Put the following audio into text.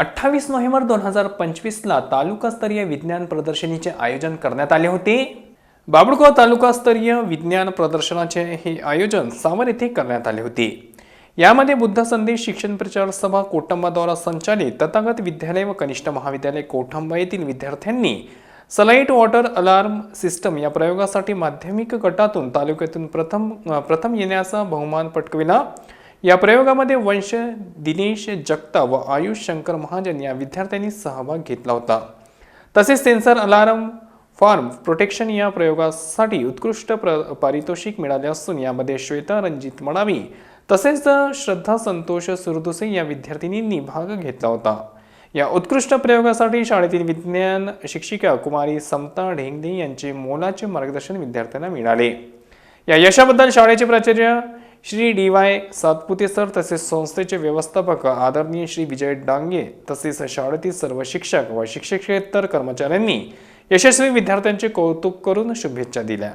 अठ्ठावीस नोव्हेंबर दोन हजार पंचवीसला तालुकास्तरीय विज्ञान प्रदर्शनीचे आयोजन करण्यात आले होते. बाबुळगाव तालुकास्तरीय विज्ञान प्रदर्शनाचे हे आयोजन सावर येथे करण्यात आले होते. यामध्ये बुद्ध संदेश शिक्षण प्रचार सभा कोटंबाद्वारा संचालित तथागत विद्यालय व कनिष्ठ महाविद्यालय कोठंबा येथील विद्यार्थ्यांनी सलाईट वॉटर अलार्म सिस्टम या प्रयोगासाठी माध्यमिक गटातून तालुक्यातून प्रथम प्रथम येण्याचा बहुमान पटकविला. या प्रयोगामध्ये वंश दिनेश जगता व आयुष शंकर महाजन या विद्यार्थ्यांनी सहभाग घेतला होता. तसेच सेन्सर अलार्म फार्म प्रोटेक्शन या प्रयोगासाठी उत्कृष्ट प्र पारितोषिक मिळाले असून यामध्ये श्वेता रणजित मडावी तसेच श्रद्धा संतोष सुरदुसे या विद्यार्थिनींनी भाग घेतला होता. या उत्कृष्ट प्रयोगासाठी शाळेतील विज्ञान शिक्षिका कुमारी समता ढेंगदे यांचे मोलाचे मार्गदर्शन विद्यार्थ्यांना मिळाले. या यशाबद्दल शाळेचे प्राचार्य Shri D Y Satpute sir तसेच संस्थेचे व्यवस्थापक आदरणीय श्री विजय डांगे तसेच शाळेतील सर्व शिक्षक व शिक्षकेतर कर्मचाऱ्यांनी यशस्वी विद्यार्थ्यांचे कौतुक करून शुभेच्छा दिल्या.